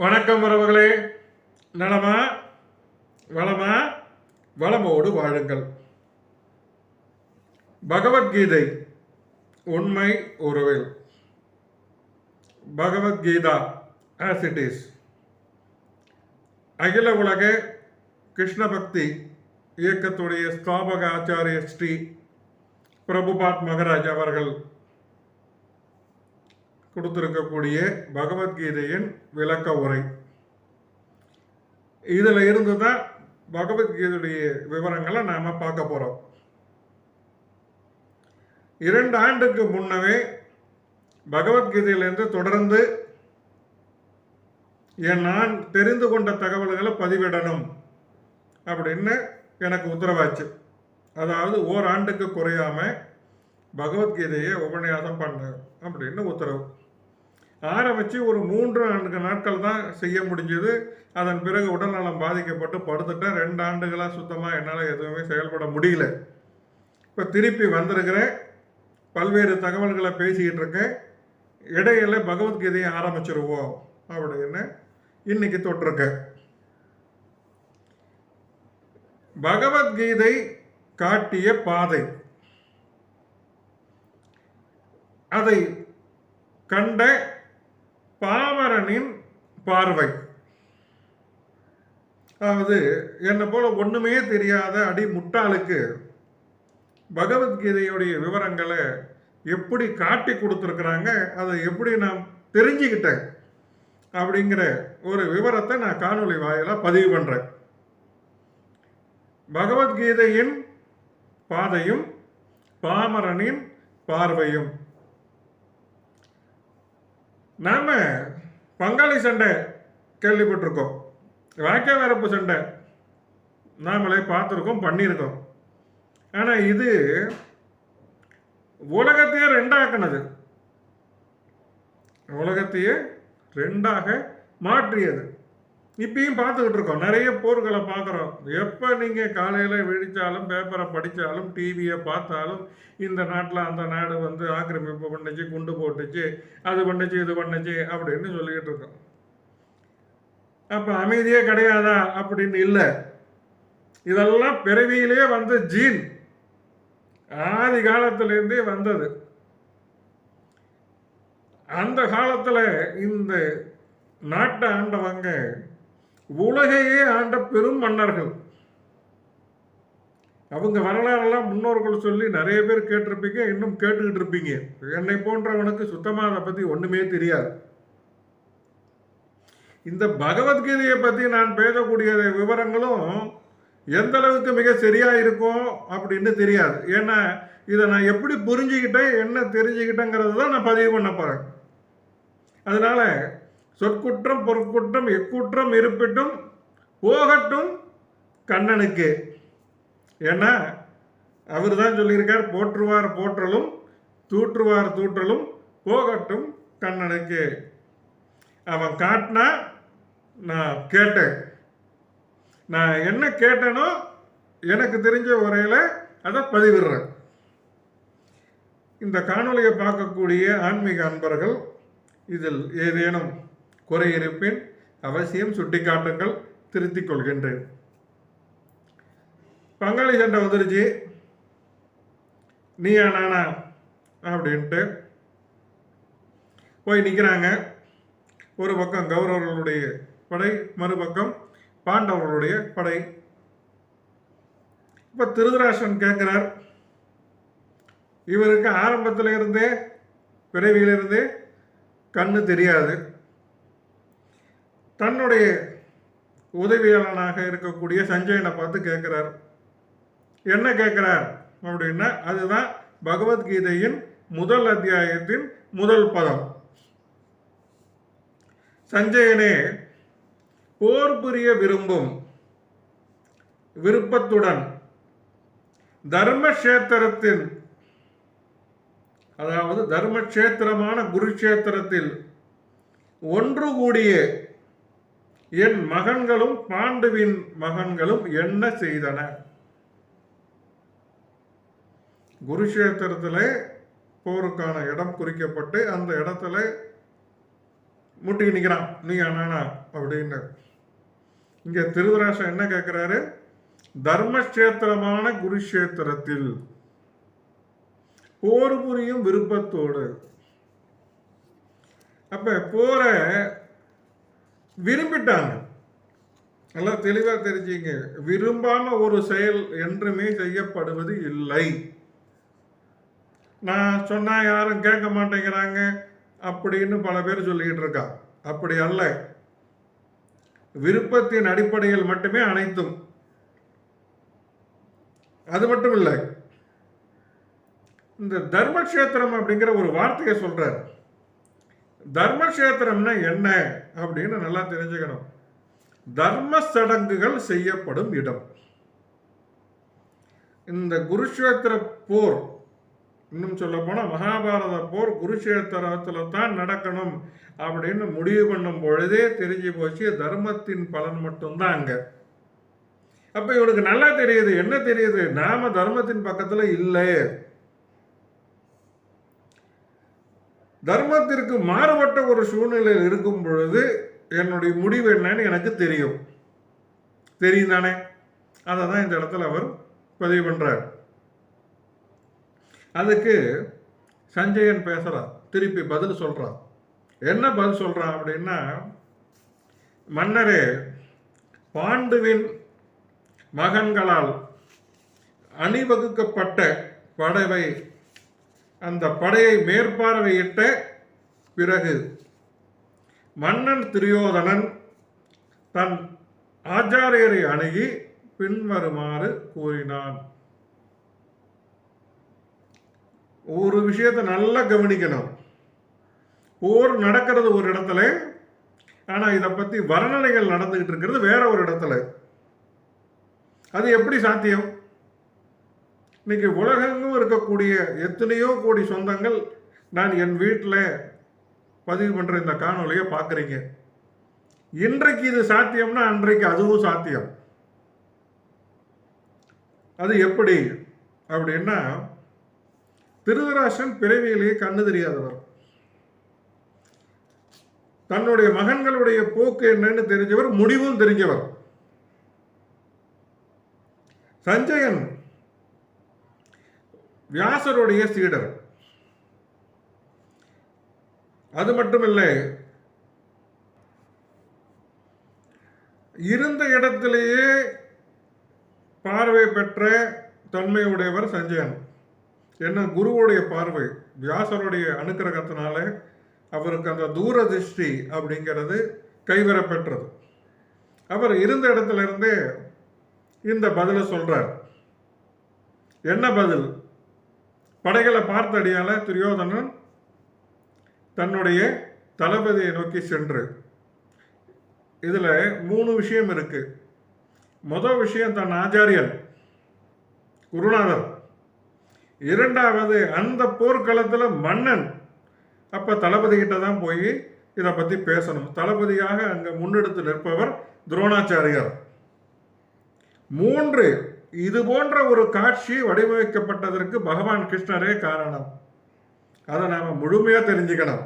வணக்கம் உறவுகளே. நலமா? வளமா? வளமோடு வாழுங்கள். பகவத்கீதை உண்மை உறவில். பகவத்கீதா ஆஸ் இட் இஸ் அகில உலக கிருஷ்ண பக்தி இயக்கத்துடைய ஸ்தாபக ஆச்சாரிய ஸ்ரீ பிரபுபாத் மகராஜ் அவர்கள் கொடுத்துருக்கக்கூடிய பகவத்கீதையின் விளக்க உரை. இதில் இருந்து தான் பகவத்கீதையுடைய விவரங்களை நாம் பார்க்க போகிறோம் இரண்டு ஆண்டுக்கு முன்னவே பகவத்கீதையிலேருந்து தொடர்ந்து என் நான் தெரிந்து கொண்ட தகவல்களை பதிவிடணும் அப்படின்னு எனக்கு உத்தரவாச்சு. அதாவது ஓராண்டுக்கு குறையாம பகவத்கீதையை உபன்யாசம் பண்ண அப்படின்னு உத்தரவு. ஆரம்பித்து ஒரு மூன்று நான்கு நாட்கள் தான் செய்ய முடிஞ்சது. அதன் பிறகு உடல்நலம் பாதிக்கப்பட்டு படுத்துட்டேன். ரெண்டு ஆண்டுகளாக சுத்தமாக என்னால் எதுவுமே செயல்பட முடியல. இப்போ திருப்பி வந்திருக்கிறேன். பல்வேறு தகவல்களை பேசிக்கிட்டு இருக்கேன். இடையில பகவத்கீதையை ஆரம்பிச்சிருவோம் அப்படின்னு இன்னைக்கு தொட்டிருக்கேன். பகவத்கீதை காட்டிய பாதை. அதை கண்ட பாமரனின் பார்வை. அதாவது என்னை போல ஒண்ணுமே தெரியாத அடி முட்டாளுக்கு பகவத்கீதையுடைய விவரங்களை எப்படி காட்டி கொடுத்துருக்குறாங்க அதை எப்படி நான் தெரிஞ்சுக்கிட்டேன் அப்படிங்கிற ஒரு விவரத்தை நான் காணொளி வாயிலாக பதிவு பண்ணுறேன் பகவத்கீதையின் பாதையும் பாமரனின் பார்வையும். நாம பங்காளி சண்டை கேள்விப்பட்டிருக்கோம். வாக்கிய வரப்பு சண்டை நாமளே பார்த்துருக்கோம் பண்ணியிருக்கோம். ஆனால் இது உலகத்தையே ரெண்டாக்குனது. உலகத்தையே ரெண்டாக மாற்றியது. இப்பயும் பார்த்துக்கிட்டு இருக்கோம். நிறைய போர்களை பார்க்குறோம். எப்போ நீங்கள் காலையில் விழித்தாலும் பேப்பரை படித்தாலும் டிவியை பார்த்தாலும் இந்த நாட்டில் அந்த நாடு வந்து ஆக்கிரமிப்பு பண்ணுச்சு குண்டு போட்டுச்சு அது பண்ணுச்சு இது பண்ணுச்சு அப்படின்னு சொல்லிக்கிட்டு இருக்கோம். அப்போ அமைதியே கிடையாதா அப்படின்னு இல்லை. இதெல்லாம் பிறவியிலே வந்து ஜீன். ஆதி காலத்திலேருந்தே வந்தது. அந்த காலத்தில் இந்த நாட்டை ஆண்டவங்க உலகையே ஆண்ட பெரும் மன்னர்கள். அவங்க வரலாறெல்லாம் முன்னோர்கள் சொல்லி நிறைய பேர் கேட்டிருப்பீங்க இன்னும் கேட்டுக்கிட்டு இருப்பீங்க. என்னை போன்றவனுக்கு சுத்தமாக அதை பற்றி ஒன்றுமே தெரியாது. இந்த பகவத்கீதையை பற்றி நான் பேசக்கூடிய விவரங்களும் எந்த அளவுக்கு மிக சரியா இருக்கும் அப்படின்னு தெரியாது. ஏன்னா இதை நான் எப்படி புரிஞ்சுக்கிட்டேன் என்ன தெரிஞ்சுக்கிட்டேங்கிறது தான் நான் பதிவு பண்ண போகிறேன் அதனால சொற்குற்றம் பொற்குற்றம் எக்குற்றம் இருப்பிட்டும் போகட்டும் கண்ணனுக்கு. ஏன்னா அவர் தான் சொல்லியிருக்கார் போற்றுவார் போற்றலும் தூற்றுவார் தூற்றலும் போகட்டும் கண்ணனுக்கு. அவன் காட்டினா நான் கேட்டேன். நான் என்ன கேட்டேனோ எனக்கு தெரிஞ்ச உரையில் அதை பதிவிடுறேன். இந்த காணொலியை பார்க்கக்கூடிய ஆன்மீக அன்பர்கள் இதில் ஏதேனும் குறை இருப்பின் அவசியம் சுட்டிக்காட்டுங்கள் திருத்திக் கொள்கின்றேன். பங்காளி சண்டை வந்துருச்சு. நீயா நானா? அப்படின்ட்டு போய் நிற்கிறாங்க ஒரு பக்கம் கௌரவர்களுடைய படை மறுபக்கம் பாண்டவர்களுடைய படை. இப்போ திருதராசன் கேட்கிறார். இவருக்கு ஆரம்பத்தில் இருந்தே பிறவியிலிருந்தே கண்ணு தெரியாது. தன்னுடைய உதவியாளனாக இருக்கக்கூடிய சஞ்சயனை பார்த்து கேட்குறார். என்ன கேட்குறார் அப்படின்னா அதுதான் பகவத்கீதையின் முதல் அத்தியாயத்தின் முதல் பதம். சஞ்சயனே போர் புரிய விரும்பும் விருப்பத்துடன் தர்மக்ஷேத்திரத்தின் அதாவது தர்மக்ஷேத்திரமான குருக்ஷேத்திரத்தில் ஒன்று கூடிய என் மகன்களும் பாண்டுவின் மகன்களும் என்ன செய்தன? குருஷேத்திரத்தில் போருக்கான இடம் குறிக்கப்பட்டு அந்த இடத்துல முட்டிக்கு நிற்கிறான் நீ அண்ணானா அப்படின்னு இங்கே திருதராசன் என்ன கேட்குறாரு? தர்மக்ஷேத்திரமான குருஷேத்திரத்தில் போர் புரியும் விருப்பத்தோடு. அப்ப போற விரும்பிட்டாங்க. நல்லா தெளிவா தெரிஞ்சுங்க. விரும்பாம ஒரு செயல் என்றுமே செய்யப்படுவது இல்லை. நான் சொன்னா யாரும் கேட்க மாட்டேங்கிறாங்க அப்படின்னு பல பேர் சொல்லிக்கிட்டு இருக்கா. அப்படி அல்ல. விருப்பத்தின் அடிப்படையில் மட்டுமே அனைத்தும். அது மட்டும் இல்லை. இந்த தர்மக்ஷேத்திரம் அப்படிங்கிற ஒரு வார்த்தையை சொல்றார். தர்மக்ஷேத்திரம்னா என்ன அப்படின்னு நல்லா தெரிஞ்சுக்கணும். தர்ம சடங்குகள் செய்யப்படும் இடம். இந்த குருஷேத்திர போர் இன்னும் சொல்ல போனால் மகாபாரத போர் குருஷேத்திரத்தில் தான் நடக்கணும் அப்படின்னு முடிவு பண்ணும் பொழுதே தெரிஞ்சு போச்சு தர்மத்தின் பலன் மட்டும்தான் அங்கே. அப்போ இவனுக்கு நல்லா தெரியுது என்ன தெரியுது? நாம தர்மத்தின் பக்கத்தில் இல்லை. தர்மத்திற்கு மாறுபட்ட ஒரு சூழ்நிலையில் இருக்கும் பொழுது என்னுடைய முடிவு என்னன்னு எனக்கு தெரியும். தெரியும் தானே அதை தான் இந்த இடத்துல அவர் பதிவு பண்ணுறார் அதுக்கு சஞ்சயன் பேசுகிறான் திருப்பி பதில் சொல்கிறான் என்ன பதில் சொல்கிறான் அப்படின்னா மன்னரே பாண்டுவின் மகன்களால் அணிவகுக்கப்பட்ட படவை அந்த படையை மேற்பார்வையிட்ட பிறகு மன்னன் துரியோதனன் தன் ஆச்சாரியரை அணுகி பின்வருமாறு கூறினான். ஒரு விஷயத்தை நல்லா கவனிக்கணும். போர் நடக்கிறது ஒரு இடத்துல ஆனா இதை பத்தி வர்ணனைகள் நடந்துகிட்டு இருக்கிறது வேற ஒரு இடத்துல. அது எப்படி சாத்தியம்? இன்னைக்கு உலகெங்கும் இருக்கக்கூடிய எத்தனையோ கோடி சொந்தங்கள் நான் என் வீட்டில் பதிவு பண்ணுற இந்த காணொலியை பார்க்குறீங்க. இன்றைக்கு இது சாத்தியம்னா அன்றைக்கு அதுவும் சாத்தியம். அது எப்படி? அப்படின்னா திருதராசன் பிறவியிலேயே கண்ணு தெரியாதவர். தன்னுடைய மகன்களுடைய போக்கு என்னன்னு தெரிஞ்சவர் முடிவும் தெரிஞ்சவர். சஞ்சயன் வியாசருடைய சீடர். அது மட்டுமில்லை இருந்த இடத்திலேயே பார்வை பெற்ற தன்மையுடையவர் சஞ்சயன். என்ன குருவுடைய பார்வை வியாசருடைய அனுக்கிரகத்தினால அவருக்கு அந்த தூரதிஷ்டி அப்படிங்கிறது கைவரப்பெற்றது. அவர் இருந்த இடத்துல இருந்தே இந்த பதிலை சொல்றார். என்ன பதில்? படைகளை பார்த்தடியால துரியோதனன் தன்னுடைய தளபதியை நோக்கி சென்று இதில் மூணு விஷயம் இருக்கு. முதல் விஷயம் தன் ஆச்சாரியன் குருநாதர். இரண்டாவது அந்த போர்க்களத்தில் மன்னன். அப்போ தளபதி கிட்ட தான் போய் இதை பற்றி பேசணும். தளபதியாக அங்கே முன்னெடுத்து நிற்பவர் துரோணாச்சாரியார். மூன்று இது போன்ற ஒரு காட்சி வடிவமைக்கப்பட்டதற்கு பகவான் கிருஷ்ணரே காரணம். அதை நாம முழுமையா தெரிஞ்சுக்கணும்.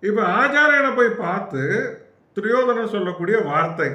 இப்ப ஆச்சாரியனை போய் பார்த்து துரியோதனன் சொல்லக்கூடிய வார்த்தை.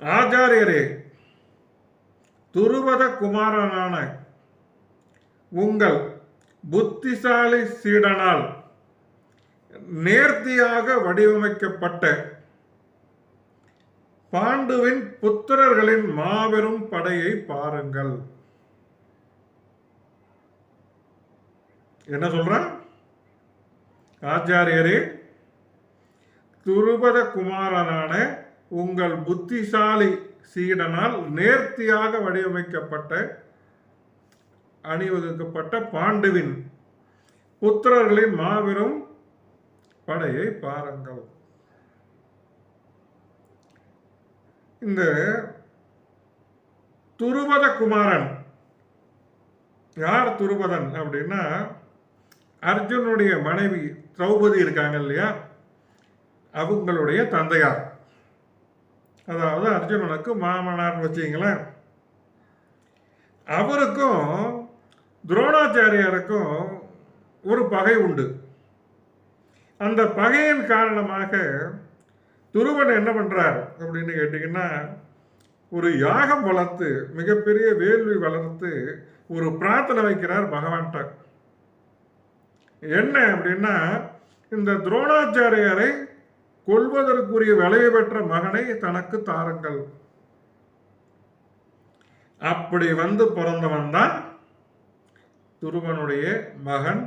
ஆச்சாரியரே துருவத குமாரனான உங்கள் புத்திசாலி சீடனால் நேர்த்தியாக வடிவமைக்கப்பட்ட பாண்டுவின் புத்திரர்களின் மாபெரும் படையை பாருங்கள். என்ன சொல்றான்? ஆச்சாரியரே துருபத குமாரனான உங்கள் புத்திசாலி சீடனால் நேர்த்தியாக வடிவமைக்கப்பட்ட அணிவகுக்கப்பட்ட பாண்டுவின் புத்திரர்களின் மாபெரும் படையை பாருங்கள். இந்த துருபத குமாரன் யார் துருபதன் அப்படின்னா அர்ஜுனுடைய மனைவி திரௌபதி இருக்காங்க இல்லையா? அவங்களுடைய தந்தையார். அதாவது அர்ஜுனனுக்கு மாமனார்னு வச்சிங்களேன். அவருக்கும் துரோணாச்சாரியாருக்கும் ஒரு பகை உண்டு. அந்த பகையின் காரணமாக துருவன் என்ன பண்ணுறார் அப்படின்னு கேட்டிங்கன்னா ஒரு யாகம் வளர்த்து மிகப்பெரிய வேள்வி வளர்த்து ஒரு பிரார்த்தனை வைக்கிறார் பகவான்கிட்ட என்ன அப்படின்னா இந்த துரோணாச்சாரியரை கொள்வதற்குரிய விளைவு பெற்ற மகனை தனக்கு தாருங்கள். அப்படி வந்து பிறந்தவன் தான் துருவனுடைய மகன்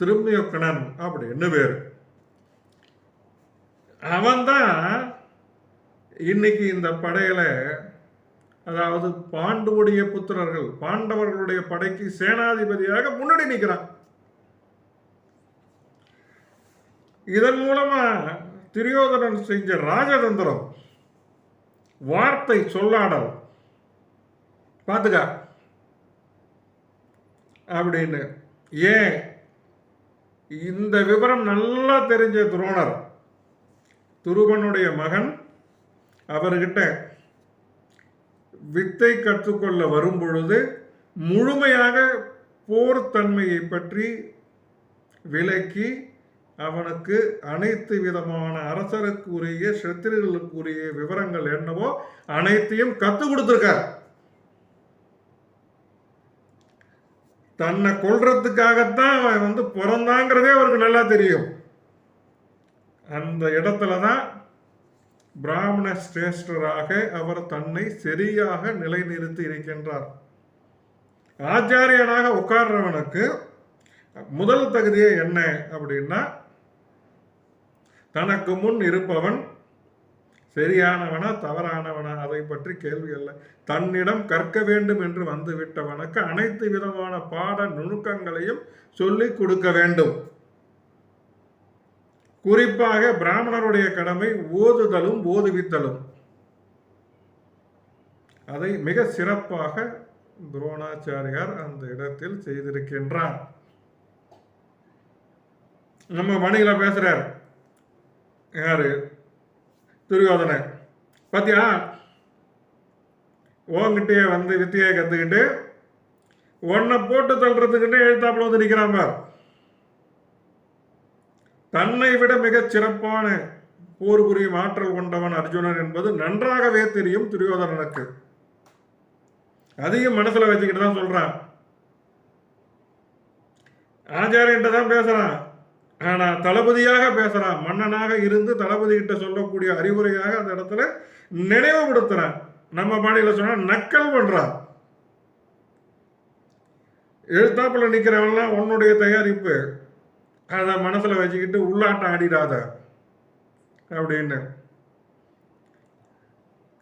திருமயக்கணன் அப்படின்னு பேர். அவன்தான் இன்னைக்கு இந்த படையில அதாவது பாண்டுவுடைய புத்திரர்கள் பாண்டவர்களுடைய படைக்கு சேனாதிபதியாக முன்னாடி நிற்கிறான் இதன் மூலமா துரியோதனன் செஞ்ச ராஜதந்திரம் வார்த்தை சொல்லாடல். பார்த்துக்கா. அப்படின்னு. ஏன்? இந்த விவரம் நல்லா தெரிஞ்ச துரோணர். துருவனுடைய மகன் அவர்கிட்ட வித்தை கற்றுக்கொள்ள வரும் பொழுது முழுமையாக போர்த்தன்மையை பற்றி விலக்கி அவனுக்கு அனைத்து விதமான அரசருக்குரிய சத்திரிகளுக்குரிய விவரங்கள் என்னவோ அனைத்தையும் கற்றுக் கொடுத்துருக்கார். தன்னை கொள்றதுக்காகத்தான் அவன் வந்து பிறந்தாங்கிறதே அவருக்கு நல்லா தெரியும். அந்த இடத்துல தான் பிராமண சிரேஷ்டராக அவர் தன்னை சரியாக நிலைநிறுத்தி இருக்கின்றார். ஆச்சாரியனாக உட்கார்றவனுக்கு முதல் தகுதியே என்ன அப்படின்னா தனக்கு முன் இருப்பவன் சரியானவனா தவறானவனா அதை பற்றி கேள்வி அல்ல தன்னிடம் கற்க வேண்டும் என்று வந்துவிட்டவனுக்கு அனைத்து விதமான பாட நுணுக்கங்களையும் சொல்லிக் கொடுக்க வேண்டும். குறிப்பாக பிராமணருடைய கடமை ஓதுதலும் ஓதுவித்தலும். அதை மிக சிறப்பாக துரோணாச்சாரியார் அந்த இடத்தில் செய்திருக்கின்றார். நம்ம மணியில பேசுறார். யாரு? துரியோதனன். பார்த்தியா ஓங்கிட்டே வந்து வித்தியை கத்துக்கிட்டு உன்னை போட்டு தள்ளுறதுக்கிட்டே எழுத்தாப்புல வந்து நிக்கிறான் பார். தன்னை விட மிகச் சிறப்பான போர் புரியும் ஆற்றல் கொண்டவன் அர்ஜுனன் என்பது நன்றாகவே தெரியும் துரியோதனனுக்கு. அதையும் மனசுல வச்சுக்கிட்டு தான் சொல்றான். ஆச்சாரியன்ட்ட தான் பேசுறான். ஆனா தளபதியாக பேசுறான். மன்னனாக இருந்து தளபதி கிட்ட சொல்லக்கூடிய அறிவுரையாக அந்த இடத்துல நினைவுபடுத்துறான். நம்ம பாணியில சொன்னா நக்கல் பண்றான். எழுத்தாப்புல நிக்கிறவன்லாம் உன்னுடைய தயாரிப்பு. அதை மனசில் வச்சுக்கிட்டு உள்ளாட்டம் ஆடிடாத அப்படின்னு.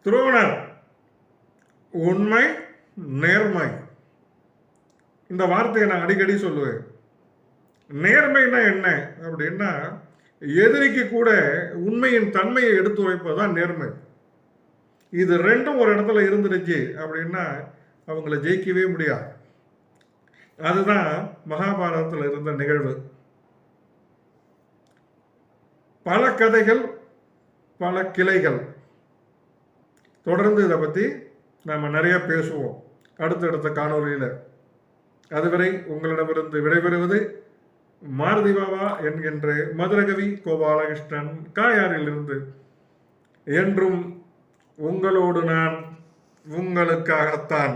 துரோணர் உண்மை நேர்மை. இந்த வார்த்தையை நான் அடிக்கடி சொல்லுவேன். நேர்மைனா என்ன அப்படின்னா எதிரிக்கு கூட உண்மையின் தன்மையை எடுத்து வைப்பதுதான் நேர்மை. இது ரெண்டும் ஒரு இடத்துல இருந்துருச்சு அப்படின்னா அவங்கள ஜெயிக்கவே முடியாது. அதுதான் மகாபாரதத்தில் இருந்த நிகழ்வு. பல கதைகள் பல கிளைகள். தொடர்ந்து இதை பற்றி நாம் நிறைய பேசுவோம். அடுத்தடுத்த காணொலியில் அதுவரை உங்களிடமிருந்து விடைபெறுவது மாருதி பாபா என்கின்ற மதுரகவி கோபாலகிருஷ்ணன் காயாரிலிருந்து என்றும் உங்களோடு நான் உங்களுக்காகத்தான்.